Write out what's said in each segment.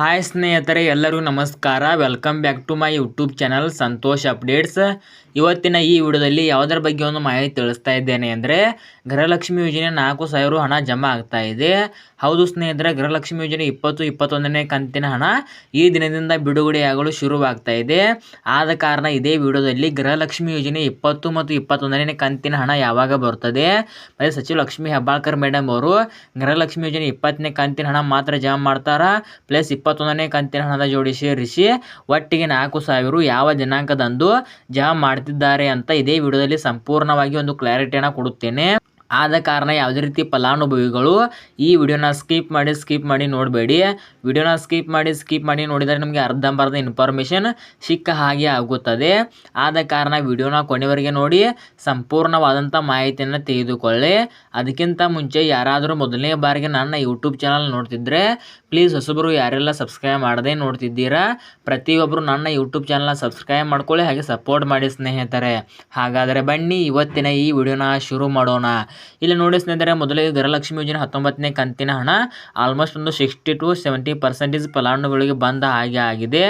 Hi ಸ್ನೇಹಿತರೆ ಎಲ್ಲರೂ ನಮಸ್ಕಾರ. Welcome back to my YouTube channel Santosh updates ಇವತ್ತಿನ ಈ ವಿಡಿಯೋದಲ್ಲಿ ಯಾವುದರ ಬಗ್ಗೆ ಒಂದು ಮಾಹಿತಿ ತಿಳಿಸ್ತಾ ಇದ್ದೇನೆ ಅಂದರೆ, ಗೃಹಲಕ್ಷ್ಮಿ ಯೋಜನೆ ನಾಲ್ಕು ಸಾವಿರ ಹಣ ಜಮಾ ಆಗ್ತಾ ಇದೆ. ಹೌದು ಸ್ನೇಹಿತರೆ, ಗೃಹಲಕ್ಷ್ಮಿ ಯೋಜನೆ ಇಪ್ಪತ್ತು, ಇಪ್ಪತ್ತೊಂದನೇ ಕಂತಿನ ಹಣ ಈ ದಿನದಿಂದ ಬಿಡುಗಡೆಯಾಗಲು ಶುರುವಾಗ್ತಾ ಇದೆ. ಆದ ಕಾರಣ ಇದೇ ವಿಡಿಯೋದಲ್ಲಿ ಗೃಹಲಕ್ಷ್ಮಿ ಯೋಜನೆ ಇಪ್ಪತ್ತು ಮತ್ತು ಇಪ್ಪತ್ತೊಂದನೇ ಕಂತಿನ ಹಣ ಯಾವಾಗ ಬರ್ತದೆ? ಮತ್ತು ಸಚಿವ ಲಕ್ಷ್ಮಿ ಹೆಬ್ಬಾಳ್ಕರ್ ಮೇಡಮ್ ಅವರು ಗೃಹಲಕ್ಷ್ಮಿ ಯೋಜನೆ ಇಪ್ಪತ್ತನೇ ಕಂತಿನ ಹಣ ಮಾತ್ರ ಜಮಾ ಮಾಡ್ತಾರಾ? ಪ್ಲಸ್ ಇಪ್ಪತ್ತೊಂದನೇ ಕಂತಿನ ಹಣದ ಜೋಡಿ ಸೇರಿಸಿ ಒಟ್ಟಿಗೆ ನಾಲ್ಕು ಸಾವಿರ ಯಾವ ದಿನಾಂಕದಂದು ಜಮಾ ಮಾಡ್ತಿದ್ದಾರೆ ಅಂತ ಇದೇ ವಿಡಿಯೋದಲ್ಲಿ ಸಂಪೂರ್ಣವಾಗಿ ಒಂದು ಕ್ಲಾರಿಟಿಯನ್ನು ಕೊಡುತ್ತೇನೆ. ಆದ ಕಾರಣ ಯಾವುದೇ ರೀತಿ ಫಲಾನುಭವಿಗಳು ಈ ವಿಡಿಯೋನ ಸ್ಕಿಪ್ ಮಾಡಿ ಸ್ಕಿಪ್ ಮಾಡಿ ನೋಡಬೇಡಿ. ವಿಡಿಯೋನ ಸ್ಕಿಪ್ ಮಾಡಿ ಸ್ಕಿಪ್ ಮಾಡಿ ನೋಡಿದರೆ ನಿಮಗೆ ಅರ್ಧಂಬರ್ಧ ಇನ್ಫಾರ್ಮೇಷನ್ ಸಿಕ್ಕ ಹಾಗೆ ಆಗುತ್ತದೆ. ಆದ ಕಾರಣ ವಿಡಿಯೋನ ಕೊನೆವರೆಗೆ ನೋಡಿ, ಸಂಪೂರ್ಣವಾದಂಥ ಮಾಹಿತಿಯನ್ನು ತೆಗೆದುಕೊಳ್ಳಿ. ಅದಕ್ಕಿಂತ ಮುಂಚೆ ಯಾರಾದರೂ ಮೊದಲನೇ ಬಾರಿಗೆ ನನ್ನ ಯೂಟ್ಯೂಬ್ ಚಾನಲ್ ನೋಡ್ತಿದ್ರೆ, ಪ್ಲೀಸ್ ಹೊಸಬರು ಯಾರೆಲ್ಲ ಸಬ್ಸ್ಕ್ರೈಬ್ ಮಾಡದೆ ನೋಡ್ತಿದ್ದೀರಾ, ಪ್ರತಿಯೊಬ್ಬರು ನನ್ನ ಯೂಟ್ಯೂಬ್ ಚಾನಲ್ನ ಸಬ್ಸ್ಕ್ರೈಬ್ ಮಾಡ್ಕೊಳ್ಳಿ, ಹಾಗೆ ಸಪೋರ್ಟ್ ಮಾಡಿ ಸ್ನೇಹಿತರೆ. ಹಾಗಾದರೆ ಬನ್ನಿ, ಇವತ್ತಿನ ಈ ವಿಡಿಯೋನ ಶುರು ಮಾಡೋಣ. ಇಲ್ಲಿ ನೋಡಿ ಸ್ನೇಹಿತರೆ, ಮೊದಲಿಗೆ ಗೃಹಲಕ್ಷ್ಮಿ ಯೋಜನೆ ಹತ್ತೊಂಬತ್ತನೇ ಕಂತಿನ ಹಣ ಆಲ್ಮೋಸ್ಟ್ ಒಂದು ಸಿಕ್ಸ್ಟಿ ಟು ಸೆವೆಂಟಿ ಪರ್ಸೆಂಟೇಜ್ ಫಲಾನುಭವಿಗಳಿಗೆ ಬಂದ ಹಾಗೆ ಆಗಿದೆ.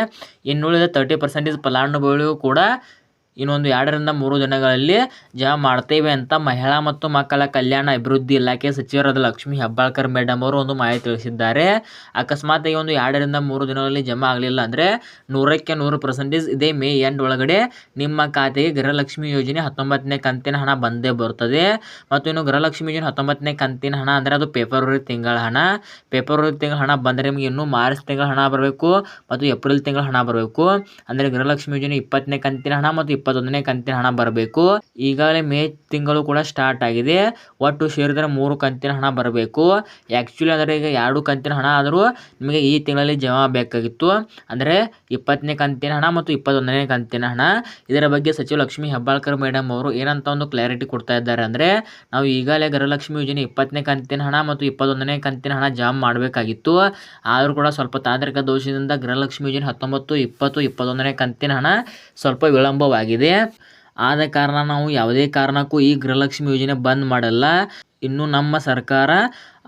ಇನ್ನುಳಿದ ತರ್ಟಿ ಪರ್ಸೆಂಟೇಜ್ ಫಲಾನುಭವಿಗಳಿಗೂ ಕೂಡ ಇನ್ನೊಂದು ಎರಡರಿಂದ ಮೂರು ದಿನಗಳಲ್ಲಿ ಜಮಾ ಮಾಡ್ತೇವೆ ಅಂತ ಮಹಿಳಾ ಮತ್ತು ಮಕ್ಕಳ ಕಲ್ಯಾಣ ಅಭಿವೃದ್ಧಿ ಇಲಾಖೆ ಸಚಿವರಾದ ಲಕ್ಷ್ಮೀ ಹೆಬ್ಬಾಳ್ಕರ್ ಮೇಡಮ್ ಅವರು ಒಂದು ಮಾಹಿತಿ ತಿಳಿಸಿದ್ದಾರೆ. ಅಕಸ್ಮಾತ್ ಈ ಒಂದು ಎರಡರಿಂದ ಮೂರು ದಿನಗಳಲ್ಲಿ ಜಮಾ ಆಗಲಿಲ್ಲ ಅಂದರೆ ನೂರಕ್ಕೆ ನೂರು ಪರ್ಸೆಂಟೇಜ್ ಇದೇ ಮೇ ಎಂಡ್ ಒಳಗಡೆ ನಿಮ್ಮ ಖಾತೆಗೆ ಗೃಹಲಕ್ಷ್ಮಿ ಯೋಜನೆ ಹತ್ತೊಂಬತ್ತನೇ ಕಂತಿನ ಹಣ ಬಂದೇ ಬರ್ತದೆ ಮತ್ತು ಇನ್ನು ಗೃಹಲಕ್ಷ್ಮಿ ಯೋಜನೆ ಹತ್ತೊಂಬತ್ತನೇ ಕಂತಿನ ಹಣ ಅಂದರೆ ಅದು ಫೆಬ್ರವರಿ ತಿಂಗಳ ಹಣ. ಫೆಬ್ರವರಿ ತಿಂಗಳ ಹಣ ಬಂದರೆ ನಿಮಗೆ ಇನ್ನೂ ಮಾರ್ಚ್ ತಿಂಗಳ ಹಣ ಬರಬೇಕು ಮತ್ತು ಏಪ್ರಿಲ್ ತಿಂಗಳ ಹಣ ಬರಬೇಕು. ಅಂದರೆ ಗೃಹಲಕ್ಷ್ಮಿ ಯೋಜನೆ ಇಪ್ಪತ್ತನೇ ಕಂತಿನ ಹಣ ಮತ್ತು ಇಪ್ಪತ್ತೊಂದನೇ ಕಂತಿನ ಹಣ ಬರಬೇಕು. ಈಗಾಗಲೇ ಮೇ ತಿಂಗಳು ಕೂಡ ಸ್ಟಾರ್ಟ್ ಆಗಿದೆ. ಒಟ್ಟು ಸೇರಿದರೆ ಮೂರು ಕಂತಿನ ಹಣ ಬರಬೇಕು. ಆ್ಯಕ್ಚುಲಿ ಅಂದರೆ ಈಗ ಎರಡು ಕಂತಿನ ಹಣ ಆದರೂ ನಿಮಗೆ ಈ ತಿಂಗಳಲ್ಲಿ ಜಮಾ ಬೇಕಾಗಿತ್ತು. ಅಂದರೆ ಇಪ್ಪತ್ತನೇ ಕಂತಿನ ಹಣ ಮತ್ತು ಇಪ್ಪತ್ತೊಂದನೇ ಕಂತಿನ ಹಣ. ಇದರ ಬಗ್ಗೆ ಸಚಿವ ಲಕ್ಷ್ಮೀ ಹೆಬ್ಬಾಳ್ಕರ್ ಮೇಡಮ್ ಅವರು ಏನಂತ ಒಂದು ಕ್ಲಾರಿಟಿ ಕೊಡ್ತಾ ಇದ್ದಾರೆ ಅಂದರೆ ನಾವು ಈಗಾಗಲೇ ಗೃಹಲಕ್ಷ್ಮಿ ಯೋಜನೆ ಇಪ್ಪತ್ತನೇ ಕಂತಿನ ಹಣ ಮತ್ತು ಇಪ್ಪತ್ತೊಂದನೇ ಕಂತಿನ ಹಣ ಜಮಾ ಮಾಡಬೇಕಾಗಿತ್ತು. ಆದರೂ ಕೂಡ ಸ್ವಲ್ಪ ತಾಂತ್ರಿಕ ದೋಷದಿಂದ ಗೃಹಲಕ್ಷ್ಮಿ ಯೋಜನೆ ಹತ್ತೊಂಬತ್ತು, ಇಪ್ಪತ್ತು, ಇಪ್ಪತ್ತೊಂದನೇ ಕಂತಿನ ಹಣ ಸ್ವಲ್ಪ ವಿಳಂಬವಾಗಿದೆ. ಆದ ಕಾರಣ ನಾವು ಯಾವುದೇ ಕಾರಣಕ್ಕೂ ಈ ಗೃಹಲಕ್ಷ್ಮಿ ಯೋಜನೆ ಬಂದ್ ಮಾಡಲ್ಲ. ಇನ್ನು ನಮ್ಮ ಸರ್ಕಾರ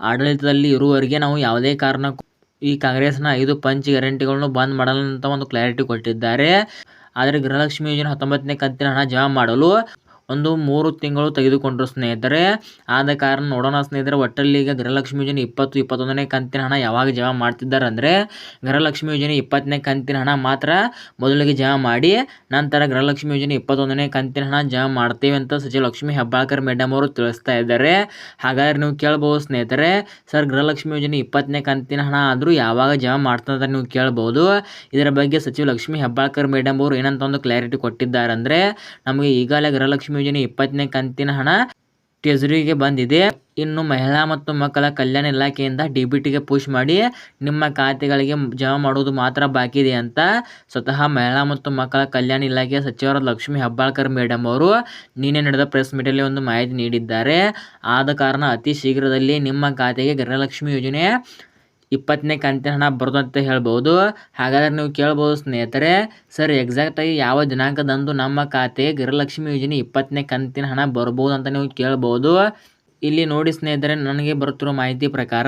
ಆಡಳಿತದಲ್ಲಿ ಇರುವವರಿಗೆ ನಾವು ಯಾವುದೇ ಕಾರಣಕ್ಕೂ ಈ ಕಾಂಗ್ರೆಸ್ನ ಐದು ಪಂಚ್ ಗ್ಯಾರಂಟಿಗಳನ್ನು ಬಂದ್ ಮಾಡಲ್ಲ ಅಂತ ಒಂದು ಕ್ಲಾರಿಟಿ ಕೊಟ್ಟಿದ್ದಾರೆ. ಆದರೆ ಗೃಹಲಕ್ಷ್ಮಿ ಯೋಜನೆ ಹತ್ತೊಂಬತ್ತನೇ ಕಂತಿನ ಹಣ ಜಮಾ ಮಾಡಲು ಒಂದು ಮೂರು ತಿಂಗಳು ತೆಗೆದುಕೊಂಡರು ಸ್ನೇಹಿತರೆ. ಆದ ಕಾರಣ ನೋಡೋಣ ಸ್ನೇಹಿತರೆ, ಒಟ್ಟಲ್ಲಿ ಈಗ ಗೃಹಲಕ್ಷ್ಮಿ ಯೋಜನೆ ಇಪ್ಪತ್ತು, ಇಪ್ಪತ್ತೊಂದನೇ ಕಂತಿನ ಹಣ ಯಾವಾಗ ಜಮಾ ಮಾಡ್ತಿದ್ದಾರೆ ಅಂದರೆ ಗೃಹಲಕ್ಷ್ಮಿ ಯೋಜನೆ ಇಪ್ಪತ್ತನೇ ಕಂತಿನ ಹಣ ಮಾತ್ರ ಮೊದಲಿಗೆ ಜಮಾ ಮಾಡಿ, ನಂತರ ಗೃಹಲಕ್ಷ್ಮಿ ಯೋಜನೆ ಇಪ್ಪತ್ತೊಂದನೇ ಕಂತಿನ ಹಣ ಜಮಾ ಮಾಡ್ತೀವಿ ಅಂತ ಸಚಿವ ಲಕ್ಷ್ಮಿ ಹೆಬ್ಬಾಳ್ಕರ್ ಮೇಡಮ್ ಅವರು ತಿಳಿಸ್ತಾ ಇದ್ದಾರೆ. ಹಾಗಾದ್ರೆ ನೀವು ಕೇಳ್ಬೋದು ಸ್ನೇಹಿತರೆ, ಸರ್ ಗೃಹಲಕ್ಷ್ಮಿ ಯೋಜನೆ ಇಪ್ಪತ್ತನೇ ಕಂತಿನ ಹಣ ಆದರೂ ಯಾವಾಗ ಜಮಾ ಅಂತ ನೀವು ಕೇಳ್ಬೋದು. ಇದರ ಬಗ್ಗೆ ಸಚಿವ ಲಕ್ಷ್ಮಿ ಹೆಬ್ಬಾಳ್ಕರ್ ಮೇಡಮ್ ಅವರು ಏನಂತ ಒಂದು ಕ್ಲಾರಿಟಿ ಕೊಟ್ಟಿದ್ದಾರೆ ಅಂದರೆ ನಮಗೆ ಈಗಾಗಲೇ ಗೃಹಲಕ್ಷ್ಮಿ ಯೋಜನೆ ಇಪ್ಪತ್ತನೇ ಕಂತಿನ ಹಣ ಟ್ರೆಜರಿಗೆ ಬಂದಿದೆ. ಇನ್ನು ಮಹಿಳಾ ಮತ್ತು ಮಕ್ಕಳ ಕಲ್ಯಾಣ ಇಲಾಖೆಯಿಂದ ಡಿಬಿಟಿಗೆ ಪುಷ್ ಮಾಡಿ, ನಿಮ್ಮ ಖಾತೆಗಳಿಗೆ ಜಮಾ ಮಾಡುವುದು ಮಾತ್ರ ಬಾಕಿ ಇದೆ ಅಂತ ಸ್ವತಃ ಮಹಿಳಾ ಮತ್ತು ಮಕ್ಕಳ ಕಲ್ಯಾಣ ಇಲಾಖೆಯ ಸಚಿವರಾದ ಲಕ್ಷ್ಮಿ ಹೆಬ್ಬಾಳ್ಕರ್ ಮೇಡಮ್ ಅವರು ನಿನ್ನೆ ನಡೆದ ಪ್ರೆಸ್ ಮೀಟಲ್ಲಿ ಒಂದು ಮಾಹಿತಿ ನೀಡಿದ್ದಾರೆ. ಆದ ಕಾರಣ ಅತಿ ಶೀಘ್ರದಲ್ಲಿ ನಿಮ್ಮ ಖಾತೆಗೆ ಗೃಹಲಕ್ಷ್ಮಿ ಯೋಜನೆ ಇಪ್ಪತ್ತನೇ ಕಂತಿನ ಹಣ ಬರೋದು ಅಂತ ಹೇಳ್ಬೋದು. ಹಾಗಾದ್ರೆ ನೀವು ಕೇಳ್ಬೋದು ಸ್ನೇಹಿತರೆ, ಸರ್ ಎಕ್ಸಾಕ್ಟಾಗಿ ಯಾವ ದಿನಾಂಕದಂದು ನಮ್ಮ ಖಾತೆ ಗೃಹಲಕ್ಷ್ಮಿ ಯೋಜನೆ ಇಪ್ಪತ್ತನೇ ಕಂತಿನ ಹಣ ಬರ್ಬೋದು ಅಂತ ನೀವು ಕೇಳ್ಬೋದು. ಇಲ್ಲಿ ನೋಡಿ ಸ್ನೇಹಿತರೆ, ನನಗೆ ಬರುತ್ತಿರುವ ಮಾಹಿತಿ ಪ್ರಕಾರ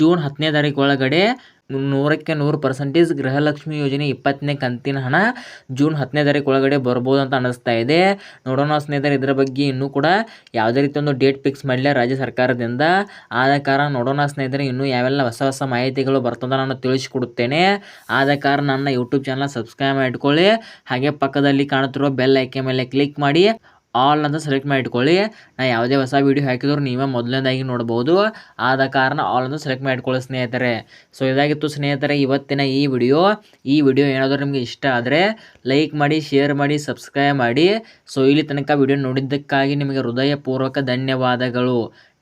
ಜೂನ್ ಹತ್ತನೇ ತಾರೀಕು ಒಳಗಡೆ ನೂರಕ್ಕೆ ನೂರು ಪರ್ಸೆಂಟೇಜ್ ಗೃಹಲಕ್ಷ್ಮಿ ಯೋಜನೆ ಇಪ್ಪತ್ತನೇ ಕಂತಿನ ಹಣ ಜೂನ್ ಹತ್ತನೇ ತಾರೀಕು ಒಳಗಡೆ ಬರ್ಬೋದು ಅಂತ ಅನ್ನಿಸ್ತಾ ಇದೆ. ನೋಡೋಣ ಸ್ನೇಹಿತರೆ, ಇದರ ಬಗ್ಗೆ ಇನ್ನೂ ಕೂಡ ಯಾವುದೇ ರೀತಿ ಒಂದು ಡೇಟ್ ಫಿಕ್ಸ್ ಮಾಡಲಿಲ್ಲ ರಾಜ್ಯ ಸರ್ಕಾರದಿಂದ. ಆದ ಕಾರಣ ನೋಡೋಣ ಸ್ನೇಹಿತರೆ, ಇನ್ನೂ ಯಾವೆಲ್ಲ ಹೊಸ ಹೊಸ ಮಾಹಿತಿಗಳು ಬರ್ತದೆ ನಾನು ತಿಳಿಸಿಕೊಡುತ್ತೇನೆ. ಆದ ಕಾರಣ ನನ್ನ ಯೂಟ್ಯೂಬ್ ಚಾನಲ್ ಸಬ್ಸ್ಕ್ರೈಬ್ ಮಾಡಿಕೊಳ್ಳಿ. ಹಾಗೆ ಪಕ್ಕದಲ್ಲಿ ಕಾಣುತ್ತಿರುವ ಬೆಲ್ ಐಕೆ ಮೇಲೆ ಕ್ಲಿಕ್ ಮಾಡಿ. ಆಲ್ ಅಂತ ಸೆಲೆಕ್ಟ್ ಮಾಡಿ ಇಟ್ಕೊಳ್ಳಿ ನಾ ಯಾವುದೇ ಹೊಸ ವೀಡಿಯೋ ಹಾಕಿದ್ರು ನೀವೇ ಮೊದಲನೇದಾಗಿ ನೋಡ್ಬೋದು. ಆದ ಕಾರಣ ಆಲ್ ಅಂತ ಸೆಲೆಕ್ಟ್ ಮಾಡಿ ಇಟ್ಕೊಳ್ಳಿ ಸ್ನೇಹಿತರೆ. ಸೊ ಇದಾಗಿತ್ತು ಸ್ನೇಹಿತರೆ ಇವತ್ತಿನ ಈ ವಿಡಿಯೋ ಈ ವಿಡಿಯೋ ಏನಾದರೂ ನಿಮಗೆ ಇಷ್ಟ ಆದರೆ ಲೈಕ್ ಮಾಡಿ ಶೇರ್ ಮಾಡಿ ಸಬ್ಸ್ಕ್ರೈಬ್ ಮಾಡಿ. ಸೊ ಇಲ್ಲಿ ತನಕ ವಿಡಿಯೋ ನೋಡಿದ್ದಕ್ಕಾಗಿ ನಿಮಗೆ ಹೃದಯಪೂರ್ವಕ ಧನ್ಯವಾದಗಳು.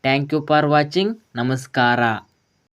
ಥ್ಯಾಂಕ್ ಯು ಫಾರ್ ವಾಚಿಂಗ್ ನಮಸ್ಕಾರ.